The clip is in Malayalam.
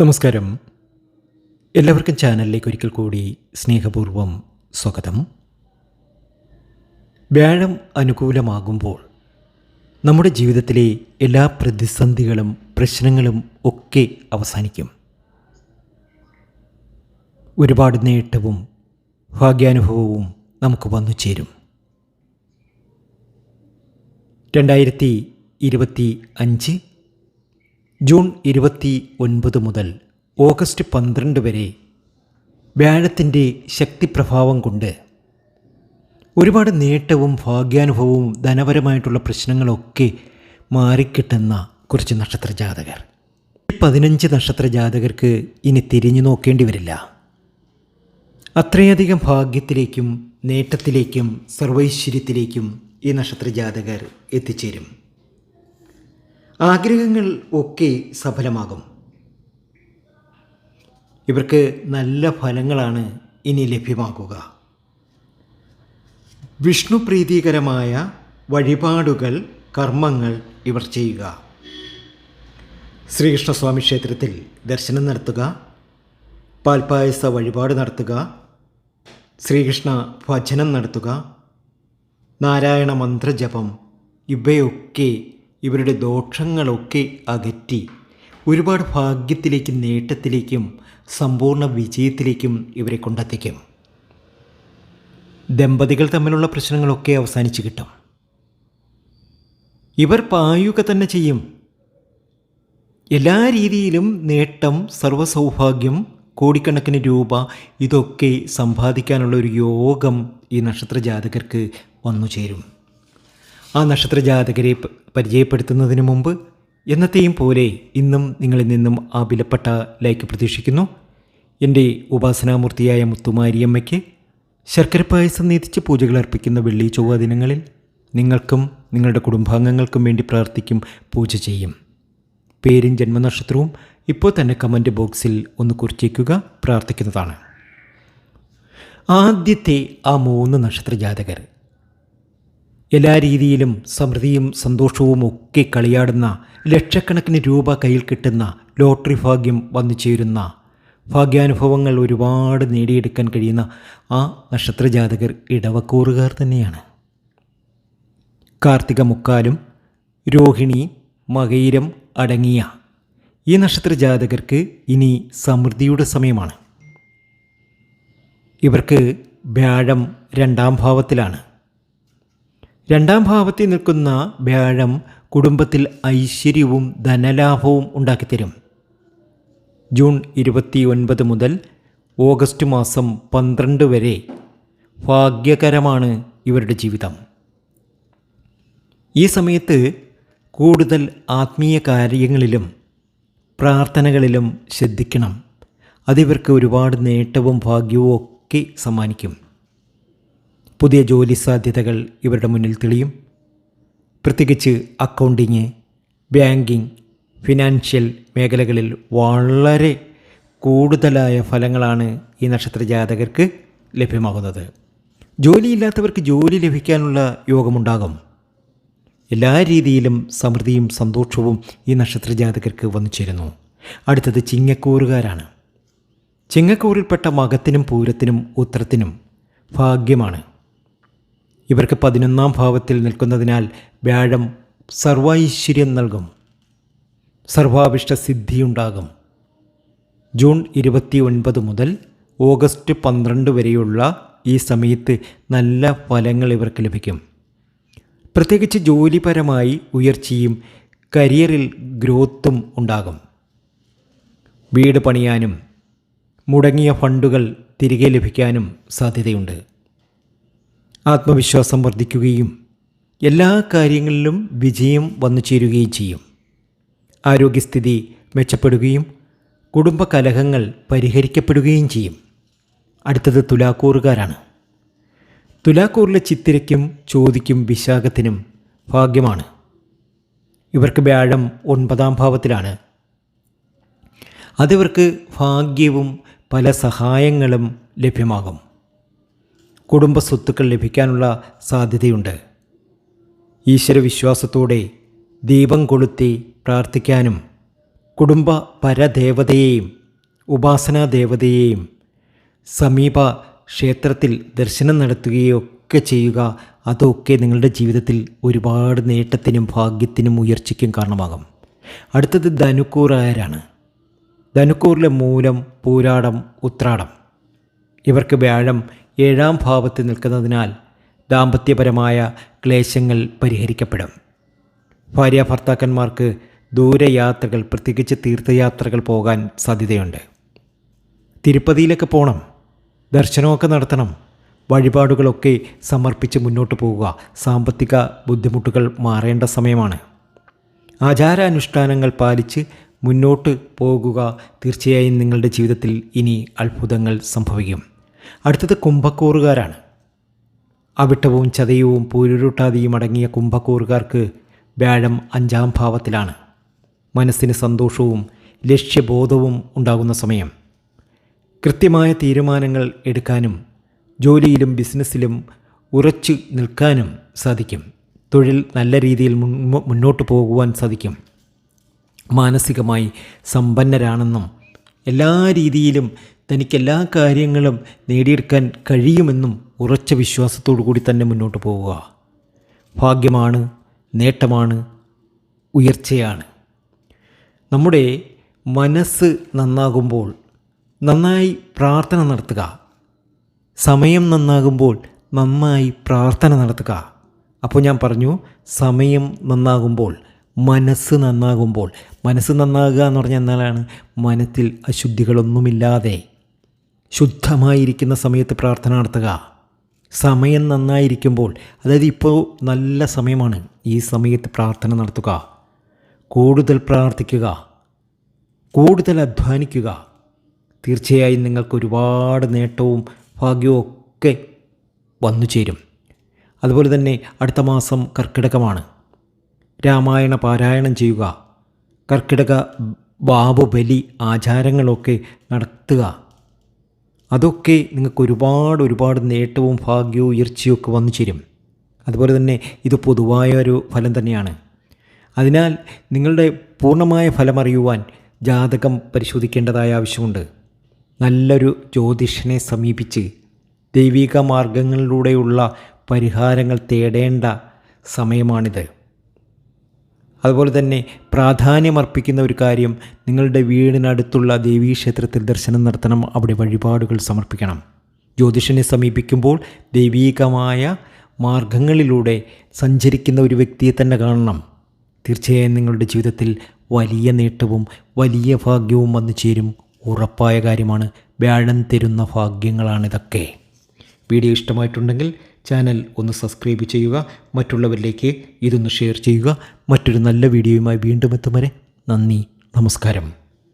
നമസ്കാരം. എല്ലാവർക്കും ചാനലിലേക്ക് ഒരിക്കൽ കൂടി സ്നേഹപൂർവം സ്വാഗതം. വ്യാഴം അനുകൂലമാകുമ്പോൾ നമ്മുടെ ജീവിതത്തിലെ എല്ലാ പ്രതിസന്ധികളും പ്രശ്നങ്ങളും ഒക്കെ അവസാനിക്കും. ഒരുപാട് നേട്ടവും ഭാഗ്യാനുഭവവും നമുക്ക് വന്നു ചേരും. രണ്ടായിരത്തി ഇരുപത്തി അഞ്ച് ജൂൺ ഇരുപത്തി ഒൻപത് മുതൽ ഓഗസ്റ്റ് പന്ത്രണ്ട് വരെ വ്യാഴത്തിന്റെ ശക്തിപ്രഭാവം കൊണ്ട് ഒരുപാട് നേട്ടവും ഭാഗ്യാനുഭവവും ധനപരമായിട്ടുള്ള പ്രശ്നങ്ങളൊക്കെ മാറിക്കിട്ടുന്ന കുറച്ച് നക്ഷത്ര ജാതകർ. ഈ പതിനഞ്ച് നക്ഷത്ര ജാതകർക്ക് ഇനി തിരിഞ്ഞു നോക്കേണ്ടി വരില്ല. അത്രയധികം ഭാഗ്യത്തിലേക്കും നേട്ടത്തിലേക്കും സർവൈശ്വര്യത്തിലേക്കും ഈ നക്ഷത്ര ജാതകർ എത്തിച്ചേരും. ആഗ്രഹങ്ങൾ ഒക്കെ സഫലമാകും. ഇവർക്ക് നല്ല ഫലങ്ങളാണ് ഇനി ലഭ്യമാകുക. വിഷ്ണു പ്രീതികരമായ വഴിപാടുകൾ കർമ്മങ്ങൾ ഇവർ ചെയ്യുക. ശ്രീകൃഷ്ണസ്വാമി ക്ഷേത്രത്തിൽ ദർശനം നടത്തുക. പാൽപ്പായസ വഴിപാട് നടത്തുക. ശ്രീകൃഷ്ണ ഭജനം നടത്തുക. നാരായണ മന്ത്രജപം ഇവയൊക്കെ ഇവരുടെ ദോഷങ്ങളൊക്കെ അകറ്റി. ഒരുപാട് ഭാഗ്യത്തിലേക്കും നേട്ടത്തിലേക്കും സമ്പൂർണ വിജയത്തിലേക്കും ഇവരെ കൊണ്ടെത്തിക്കും. ദമ്പതികൾ തമ്മിലുള്ള പ്രശ്നങ്ങളൊക്കെ അവസാനിച്ച് കിട്ടും. ഇവർ പായുക തന്നെ ചെയ്യും. എല്ലാ രീതിയിലും നേട്ടം സർവസൗഭാഗ്യം കോടിക്കണക്കിന് രൂപ ഇതൊക്കെ സമ്പാദിക്കാനുള്ള ഒരു യോഗം ഈ നക്ഷത്ര ജാതകർക്ക് വന്നു ചേരും. ആ നക്ഷത്ര ജാതകരെ പരിചയപ്പെടുത്തുന്നതിന് മുമ്പ് എന്നത്തെയും പോലെ ഇന്നും നിങ്ങളിൽ നിന്നും ആ വിലപ്പെട്ട ലൈക്ക് പ്രതീക്ഷിക്കുന്നു. എന്റെ ഉപാസനാമൂർത്തിയായ മുത്തുമാരിയമ്മയ്ക്ക് ശർക്കര പായസം നീതിച്ച് പൂജകൾ അർപ്പിക്കുന്ന വെള്ളി ചൊവ്വ ദിനങ്ങളിൽ നിങ്ങൾക്കും നിങ്ങളുടെ കുടുംബാംഗങ്ങൾക്കും വേണ്ടി പ്രാർത്ഥിക്കും പൂജ ചെയ്യും. പേരും ജന്മനക്ഷത്രവും ഇപ്പോൾ തന്നെ കമന്റ് ബോക്സിൽ ഒന്ന് കുറിച്ചേക്കുക പ്രാർത്ഥിക്കുന്നതാണ്. ആദ്യത്തെ ആ മൂന്ന് നക്ഷത്ര ജാതകർ എല്ലാ രീതിയിലും സമൃദ്ധിയും സന്തോഷവും ഒക്കെ കളിയാടുന്ന ലക്ഷക്കണക്കിന് രൂപ കയ്യിൽ കിട്ടുന്ന ലോട്ടറി ഭാഗ്യം വന്നു ചേരുന്ന ഭാഗ്യാനുഭവങ്ങൾ ഒരുപാട് നേടിയെടുക്കാൻ കഴിയുന്ന ആ നക്ഷത്രജാതകർ ഇടവക്കൂറുകാർ തന്നെയാണ്. കാർത്തിക മുക്കാലും രോഹിണി മകയിരം അടങ്ങിയ ഈ നക്ഷത്ര ജാതകർക്ക് ഇനി സമൃദ്ധിയുടെ സമയമാണ്. ഇവർക്ക് വ്യാഴം രണ്ടാം ഭാവത്തിലാണ്. രണ്ടാം ഭാവത്തിൽ നിൽക്കുന്ന വ്യാഴം കുടുംബത്തിൽ ഐശ്വര്യവും ധനലാഭവും ഉണ്ടാക്കിത്തരും. ജൂൺ ഇരുപത്തി ഒൻപത് മുതൽ ഓഗസ്റ്റ് മാസം പന്ത്രണ്ട് വരെ ഭാഗ്യകരമാണ് ഇവരുടെ ജീവിതം. ഈ സമയത്ത് കൂടുതൽ ആത്മീയ കാര്യങ്ങളിലും പ്രാർത്ഥനകളിലും ശ്രദ്ധിക്കണം. അതിവർക്ക് ഒരുപാട് നേട്ടവും ഭാഗ്യവും ഒക്കെ സമ്മാനിക്കും. പുതിയ ജോലി സാധ്യതകൾ ഇവരുടെ മുന്നിൽ തെളിയും. പ്രത്യേകിച്ച് അക്കൗണ്ടിങ് ബാങ്കിങ് ഫിനാൻഷ്യൽ മേഖലകളിൽ വളരെ കൂടുതലായ ഫലങ്ങളാണ് ഈ നക്ഷത്ര ജാതകർക്ക് ലഭ്യമാകുന്നത്. ജോലിയില്ലാത്തവർക്ക് ജോലി ലഭിക്കാനുള്ള യോഗമുണ്ടാകും. എല്ലാ രീതിയിലും സമൃദ്ധിയും സന്തോഷവും ഈ നക്ഷത്ര ജാതകർക്ക് വന്നു ചേരുന്നു. അടുത്തത് ചിങ്ങക്കൂറുകാരാണ്. ചിങ്ങക്കൂറിൽപ്പെട്ട മകത്തിനും പൂരത്തിനും ഉത്തരത്തിനും ഭാഗ്യമാണ്. ഇവർക്ക് പതിനൊന്നാം ഭാവത്തിൽ നിൽക്കുന്നതിനാൽ വ്യാഴം സർവൈശ്വര്യം നൽകും. സർവാഭിഷ്ട സിദ്ധിയുണ്ടാകും. ജൂൺ ഇരുപത്തി ഒൻപത് മുതൽ ഓഗസ്റ്റ് പന്ത്രണ്ട് വരെയുള്ള ഈ സമയത്ത് നല്ല ഫലങ്ങൾ ഇവർക്ക് ലഭിക്കും. പ്രത്യേകിച്ച് ജോലിപരമായി ഉയർച്ചയും കരിയറിൽ ഗ്രോത്തും ഉണ്ടാകും. വീട് പണിയാനും മുടങ്ങിയ ഫണ്ടുകൾ തിരികെ ലഭിക്കാനും സാധ്യതയുണ്ട്. ആത്മവിശ്വാസം വർദ്ധിക്കുകയും എല്ലാ കാര്യങ്ങളിലും വിജയം വന്നു ചേരുകയും ചെയ്യും. ആരോഗ്യസ്ഥിതി മെച്ചപ്പെടുകയും കുടുംബകലഹങ്ങൾ പരിഹരിക്കപ്പെടുകയും ചെയ്യും. അടുത്തത് തുലാക്കൂറുകാരാണ്. തുലാക്കൂറിലെ ചിത്തിരയ്ക്കും ചോദിക്കും വിശാഖത്തിനും ഭാഗ്യമാണ്. ഇവർക്ക് വ്യാഴം ഒൻപതാം ഭാവത്തിലാണ്. അതിവർക്ക് ഭാഗ്യവും പല സഹായങ്ങളും ലഭ്യമാകും. കുടുംബ സ്വത്തുക്കൾ ലഭിക്കാനുള്ള സാധ്യതയുണ്ട്. ഈശ്വരവിശ്വാസത്തോടെ ദീപം കൊളുത്തി പ്രാർത്ഥിക്കാനും കുടുംബ പരദേവതയെയും ഉപാസനാ ദേവതയെയും സമീപ ക്ഷേത്രത്തിൽ ദർശനം നടത്തുകയോ ഒക്കെ ചെയ്യുക അതൊക്കെ നിങ്ങളുടെ ജീവിതത്തിൽ ഒരുപാട് നേട്ടത്തിനും ഭാഗ്യത്തിനും ഉയർച്ചയ്ക്കും കാരണമാകും. അടുത്തത് ധനുക്കൂറായരാണ് ധനുക്കൂറിലെ മൂലം പൂരാടം ഉത്രാടം. ഇവർക്ക് വ്യാഴം ഏഴാം ഭാവത്തിൽ നിൽക്കുന്നതിനാൽ ദാമ്പത്യപരമായ ക്ലേശങ്ങൾ പരിഹരിക്കപ്പെടും. ഭാര്യ ഭർത്താക്കന്മാർക്ക് ദൂരയാത്രകൾ പ്രത്യേകിച്ച് തീർത്ഥയാത്രകൾ പോകാൻ സാധ്യതയുണ്ട്. തിരുപ്പതിയിലൊക്കെ പോകണം ദർശനമൊക്കെ നടത്തണം വഴിപാടുകളൊക്കെ സമർപ്പിച്ച് മുന്നോട്ട് പോവുക സാമ്പത്തിക ബുദ്ധിമുട്ടുകൾ മാറേണ്ട സമയമാണ്. ആചാരാനുഷ്ഠാനങ്ങൾ പാലിച്ച് മുന്നോട്ട് പോകുക തീർച്ചയായും നിങ്ങളുടെ ജീവിതത്തിൽ ഇനി അത്ഭുതങ്ങൾ സംഭവിക്കും. അടുത്തത് കുംഭക്കൂറുകാരാണ്. അവിട്ടവും ചതയവും പൂരുരുട്ടാതിയും അടങ്ങിയ കുംഭക്കൂറുകാർക്ക് വ്യാഴം അഞ്ചാം ഭാവത്തിലാണ്. മനസ്സിന് സന്തോഷവും ലക്ഷ്യബോധവും ഉണ്ടാകുന്ന സമയം. കൃത്യമായ തീരുമാനങ്ങൾ എടുക്കാനും ജോലിയിലും ബിസിനസ്സിലും ഉറച്ചു നിൽക്കാനും സാധിക്കും. തൊഴിൽ നല്ല രീതിയിൽ മുന്നോട്ട് പോകുവാൻ സാധിക്കും. മാനസികമായി സമ്പന്നരാണെന്നും എല്ലാ രീതിയിലും തനിക്ക് എല്ലാ കാര്യങ്ങളും നേടിയെടുക്കാൻ കഴിയുമെന്നും ഉറച്ച വിശ്വാസത്തോടു കൂടി തന്നെ മുന്നോട്ട് പോവുക. ഭാഗ്യമാണ് നേട്ടമാണ് ഉയർച്ചയാണ്. നമ്മുടെ മനസ്സ് നന്നാകുമ്പോൾ നന്നായി പ്രാർത്ഥന നടത്തുക. സമയം നന്നാകുമ്പോൾ നന്നായി പ്രാർത്ഥന നടത്തുക. അപ്പോൾ ഞാൻ പറഞ്ഞു സമയം നന്നാകുമ്പോൾ മനസ്സ് നന്നാകുമ്പോൾ മനസ്സ് നന്നാകുക എന്ന് പറഞ്ഞാൽ എന്നാലാണ്? മനത്തിൽ അശുദ്ധികളൊന്നുമില്ലാതെ ശുദ്ധമായിരിക്കുന്ന സമയത്ത് പ്രാർത്ഥന നടത്തുക. സമയം നന്നായിരിക്കുമ്പോൾ അതായത് ഇപ്പോൾ നല്ല സമയമാണ് ഈ സമയത്ത് പ്രാർത്ഥന നടത്തുക. കൂടുതൽ പ്രാർത്ഥിക്കുക. കൂടുതൽ അധ്വാനിക്കുക. തീർച്ചയായും നിങ്ങൾക്ക് ഒരുപാട് നേട്ടവും ഭാഗ്യവും ഒക്കെ വന്നു ചേരും. അതുപോലെ തന്നെ അടുത്ത മാസം കർക്കിടകമാണ്. രാമായണ പാരായണം ചെയ്യുക. കർക്കിടക ബാബുബലി ആചാരങ്ങളൊക്കെ നടത്തുക. അതൊക്കെ നിങ്ങൾക്ക് ഒരുപാട് ഒരുപാട് നേട്ടവും ഭാഗ്യവും ഉയർച്ചയും ഒക്കെ വന്നു ചേരും. അതുപോലെ തന്നെ ഇത് പൊതുവായ ഒരു ഫലം തന്നെയാണ്. അതിനാൽ നിങ്ങളുടെ പൂർണമായ ഫലം അറിയുവാൻ ജാതകം പരിശോധിക്കേണ്ടതായ ആവശ്യമുണ്ട്. നല്ലൊരു ജ്യോതിഷനെ സമീപിച്ച് ദൈവിക മാർഗങ്ങളിലൂടെയുള്ള പരിഹാരങ്ങൾ തേടേണ്ട സമയമാണിത്. അതുപോലെ തന്നെ പ്രാധാന്യമർപ്പിക്കുന്ന ഒരു കാര്യം നിങ്ങളുടെ വീടിനടുത്തുള്ള ദേവീക്ഷേത്രത്തിൽ ദർശനം നടത്തണം. അവിടെ വഴിപാടുകൾ സമർപ്പിക്കണം. ജ്യോതിഷനെ സമീപിക്കുമ്പോൾ ദൈവീകമായ മാർഗങ്ങളിലൂടെ സഞ്ചരിക്കുന്ന ഒരു വ്യക്തിയെ തന്നെ കാണണം. തീർച്ചയായും നിങ്ങളുടെ ജീവിതത്തിൽ വലിയ നേട്ടവും വലിയ ഭാഗ്യവും വന്നു ചേരും. ഉറപ്പായ കാര്യമാണ്. വ്യാഴം തരുന്ന ഭാഗ്യങ്ങളാണിതൊക്കെ. വീഡിയോ ഇഷ്ടമായിട്ടുണ്ടെങ്കിൽ ചാനൽ ഒന്ന് സബ്സ്ക്രൈബ് ചെയ്യുക. മറ്റുള്ളവരിലേക്ക് ഇതൊന്ന് ഷെയർ ചെയ്യുക. മറ്റൊരു നല്ല വീഡിയോയുമായി വീണ്ടും എത്തും വരെ നന്ദി. നമസ്കാരം.